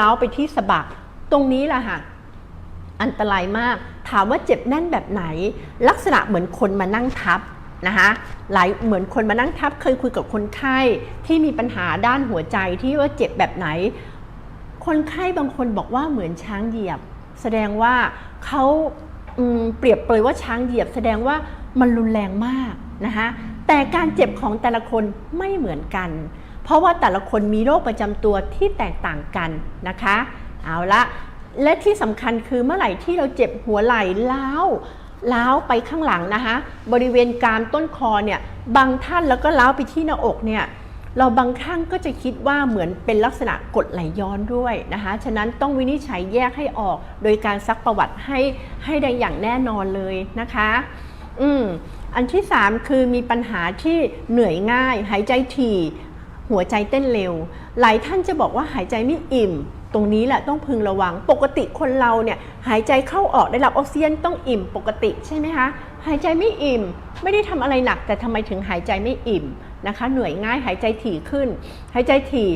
ล้าไปที่สะบัก ตรงนี้แหละค่ะอันตรายมาก ถามว่าเจ็บแน่นแบบไหน ลักษณะเหมือนคนมานั่งทับนะคะหลายเหมือนคนมานั่งทับ เคยคุยกับคนไข้ที่มีปัญหาด้านหัวใจที่ว่าเจ็บแบบไหน คนไข้บางคนบอกว่าเหมือนช้างเหยียบ แสดงว่าเขาเปรียบเปรยว่าช้างเหยียบ แสดงว่ามันรุนแรงมากนะคะแต่การเจ็บของแต่ละคนไม่เหมือนกัน เพราะว่าแต่ละคนมีโรคประจำตัวที่แตกต่างกันนะคะ เอาละและที่สำคัญคือเมื่อไหร่ที่เราเจ็บหัวไหล่ล้าวล้าวไปข้างหลังนะคะบริเวณกรามต้นคอเนี่ยบางท่านแล้วก็ล้าวไปที่หน้าอกเนี่ยเราบางครั้งก็จะคิดว่าเหมือนเป็นลักษณะกดไหลย้อนด้วยนะคะฉะนั้นต้องวินิจฉัยแยกให้ออก โดยการซักประวัติให้ให้ได้อย่างแน่นอนเลยนะคะ อืมอันที่ 3 คือมีปัญหาที่เหนื่อยง่าย หายใจถี่ หัวใจเต้นเร็ว หลายท่านจะบอกว่าหายใจไม่อิ่ม ตรงนี้แหละต้องพึงระวัง ปกติคนเราเนี่ยหายใจเข้าออกได้รับออกซิเจนต้องอิ่มปกติใช่ไหมคะ หายใจไม่อิ่ม ไม่ได้ทำอะไรหนัก แต่ทำไมถึงหายใจไม่อิ่มนะคะเหนื่อยง่ายหายใจถี่ขึ้น หายใจถี่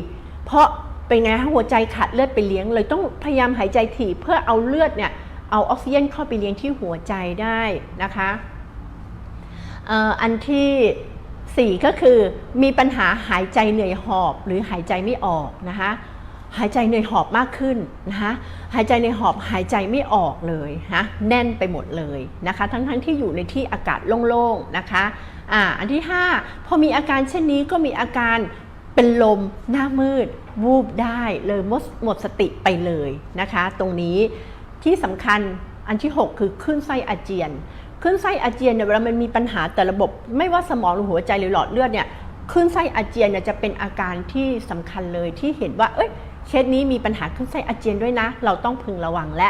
เพราะเป็นไงคะหัวใจขาดเลือดไปเลี้ยง เลยต้องพยายามหายใจถี่เพื่อเอาเลือดเนี่ยเอาออกซิเจนเข้าไปเลี้ยงที่หัวใจได้นะคะอันที่ 4 ก็คือมีปัญหาหายใจเหนื่อยหอบหรือหายใจไม่ออกนะคะหายใจเหนื่อยหอบมากขึ้นนะคะหายใจในหอบหายใจไม่ออกเลยนะแน่นไปหมดเลยนะคะ ทั้งๆทที่อยู่ในที่อากาศโล่งๆนะคะอ่าอันที่ 5 พอมีอาการเช่นนี้ก็มีอาการเป็นลมหน้ามืด วูบได้เลยหมดหมดสติไปเลยนะคะ ตรงนี้ที่สำคัญอันที่ 6 คือขึ้นไส้อาเจียน ขึ้นไส้อาเจียนเนี่ยเวลามันมีปัญหาแต่ระบบ ไม่ว่าสมองหรือหัวใจหรือหลอดเลือดเนี่ยขึ้นไส้อาเจียนเนี่ยจะเป็นอาการที่สำคัญเลยที่เห็นว่าเอ้ยเคสนี้มีปัญหาขึ้นไส้อาเจียนด้วยนะ เราต้องพึงระวังและ